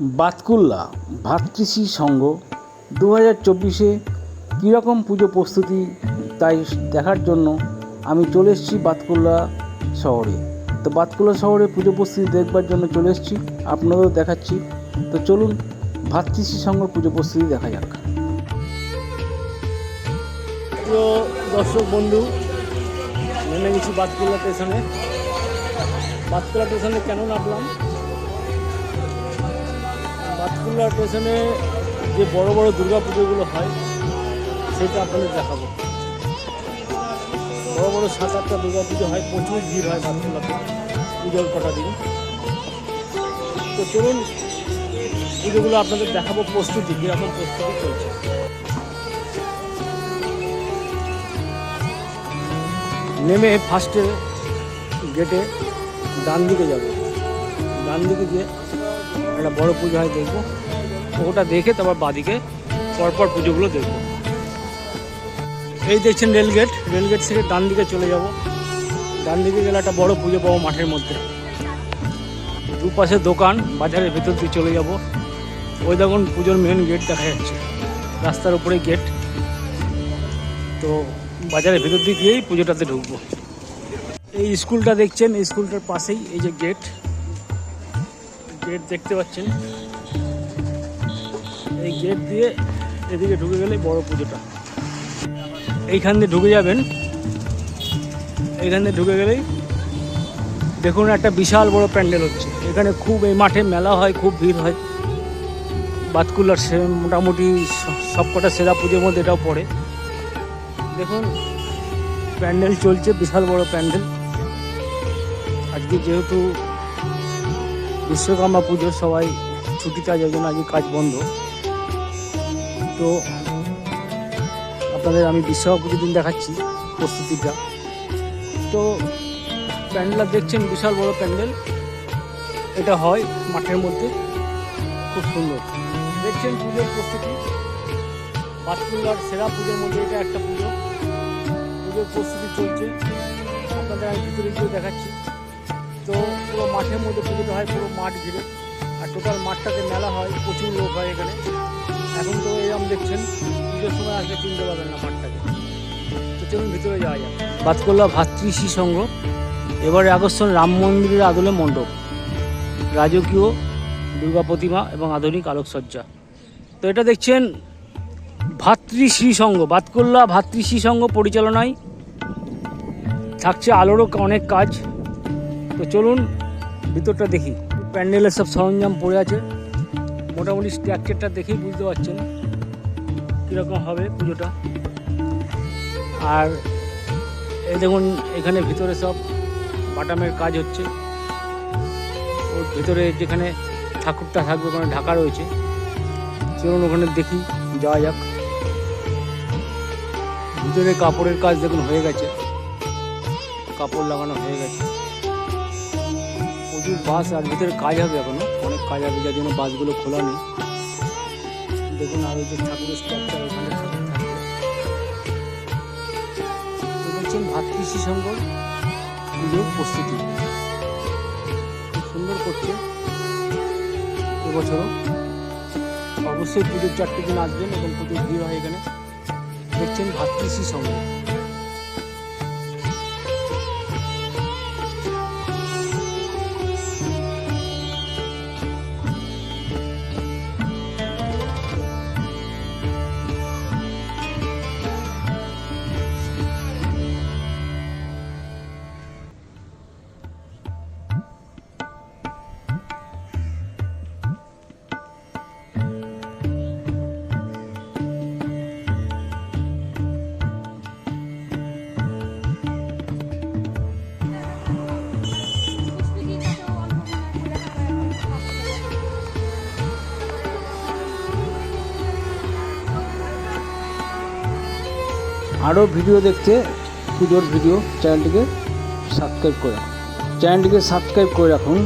বাতকুল্লা ভাতৃষি সংঘ দু হাজার চব্বিশে কীরকম পুজো প্রস্তুতি তাই দেখার জন্য আমি চলে এসেছি বাতকুল্লা শহরে। তো বাতকুল্লা শহরে পুজো প্রস্তুতি দেখবার জন্য চলে এসেছি, আপনাদেরও দেখাচ্ছি। তো চলুন ভাতৃষি সংঘ পুজো প্রস্তুতি দেখা যাক। দর্শক বন্ধু, নেমে গেছি বাতকুল্লা স্টেশনে। বাতকুল্লা স্টেশনে কেন নামলাম? বাতকুল্লা স্টেশনে যে বড় বড় দুর্গা পুজোগুলো হয়, সেটা আপনাদের দেখাবো। বড় বড় সাত আটটা দুর্গা পুজো হয়, প্রচুর ভিড় হয় বাতকুল্লাতে পুজোর কটা দিন। তো চলুন, পুজোগুলো আপনাদের দেখাবো প্রস্তুতি, কীরকম প্রস্তুতি চলছে। নেমে ফার্স্টে গেটে ডান দিকে যাব। ডান দিকে গিয়ে একটা বড় পুজো হয়, দেখব। ওটা দেখে তারপর বাদিকে পরপর পুজোগুলো দেখব। এই দেখছেন রেলগেট রেলগেট থেকে ডান দিকে চলে যাব। ডান দিকে গেলে একটা বড় পুজো পাবো মাঠের মধ্যে। দুপাশে দোকান, বাজারের ভেতর দিয়ে চলে যাব। ওই দেখুন পুজোর মেন গেট দেখা যাচ্ছে। রাস্তার উপরে গেট তো বাজারের ভেতর দিয়ে গিয়েই পুজোটাতে ঢুকবো। এই স্কুলটা দেখছেন স্কুলটার পাশেই এই যে গেট গেট দেখতে পাচ্ছেন। এই গেট দিয়ে এদিকে ঢুকে গেলে বড় পুজোটা। এইখান দিয়ে ঢুকে যাবেন। এইখান দিয়ে ঢুকে গেলেই দেখুন একটা বিশাল বড় প্যান্ডেল হচ্ছে। এখানে খুব এই মাঠে মেলা হয়, খুব ভিড় হয়। বাতকুল্লার সে মোটামুটি সবকটা সেরা পুজোর মধ্যে এটাও পড়ে। দেখুন, প্যান্ডেল চলছে, বিশাল বড় প্যান্ডেল। আজকে যেহেতু বিশ্বকর্মা পুজো সবাই ছুটিতে ওই জন্য আজকে কাজ বন্ধ। তো আপনাদের আমি বিশ্বকর্মা পুজোর দিন দেখাচ্ছি প্রস্তুতিটা। তো প্যান্ডেল দেখছেন, বিশাল বড় প্যান্ডেল। এটা হয় মাঠের মধ্যে, খুব সুন্দর। দেখছেন পুজোর প্রস্তুতি। বাতকুল্লার সেরা পুজোর মধ্যে এটা একটা পুজো। পুজোর প্রস্তুতি চলছে। আপনাদের আমি দেখাচ্ছি। তো পুরো মাঠের মধ্যে পুজোটা হয় পুরো মাঠ ঘিরে। আর টোটাল মাঠটাতে মেলা হয়, প্রচুর লোক হয় এখানে। এখন তো এরকম দেখছেন, পুজোর সময় আসলে চিনতে পারবেন না মাঠটাকে। তো চলুন ভিতরে যাওয়া যাক। বাতকুল্লা ভাতৃষি সংঘ, এবারে আকর্ষণ রাম মন্দিরের আদলে মণ্ডপ। রাজকীয় দুর্গা প্রতিমা এবং আধুনিক আলোকসজ্জা। তো এটা দেখছেন ভাতৃশ্রী সংঘ বাতকুল্লা ভাতৃশ্রী সংঘ পরিচালনায় থাকছে আলোরও অনেক কাজ। তো চলুন, ভিতরটা দেখি। প্যান্ডেলের সব সরঞ্জাম পড়ে আছে। মোটামুটি স্ট্রাকচারটা দেখেই বুঝতে পারছেন কীরকম হবে পুজোটা। আর এই দেখুন, এখানে ভিতরে সব বাটামের কাজ হচ্ছে। ওর ভিতরে যেখানে ঠাকুরটা থাকবে, ওখানে ঢাকা রয়েছে। চলুন ওখানে দেখি, যাওয়া যাক। ভিতরে কাপড়ের কাজ দেখুন হয়ে গেছে। কাপড় লাগানো হয়ে গেছে। প্রচুর বাস, আর ভিতরে কাজ হবে এখনও। অনেক কাজ হবে, যার জন্য বাসগুলো খোলা নেই। দেখুন আর ওই যে ঠাকুরের স্ট্রাকচার ওখানে দেখছেন ভাতৃষি সংঘ পুজোর প্রস্তুতি। খুব সুন্দর করছে এবছরও। অবশ্যই পুজোর চারটে দিন আসবেন, এবং প্রচুর ভিড় হয় এখানে। দেখছেন ভাতৃষি সংঘ। আরও ভিডিও দেখতে পুজোর ভিডিও চ্যানেলটিকে সাবস্ক্রাইব করে। চ্যানেলটিকে সাবস্ক্রাইব করে রাখুন।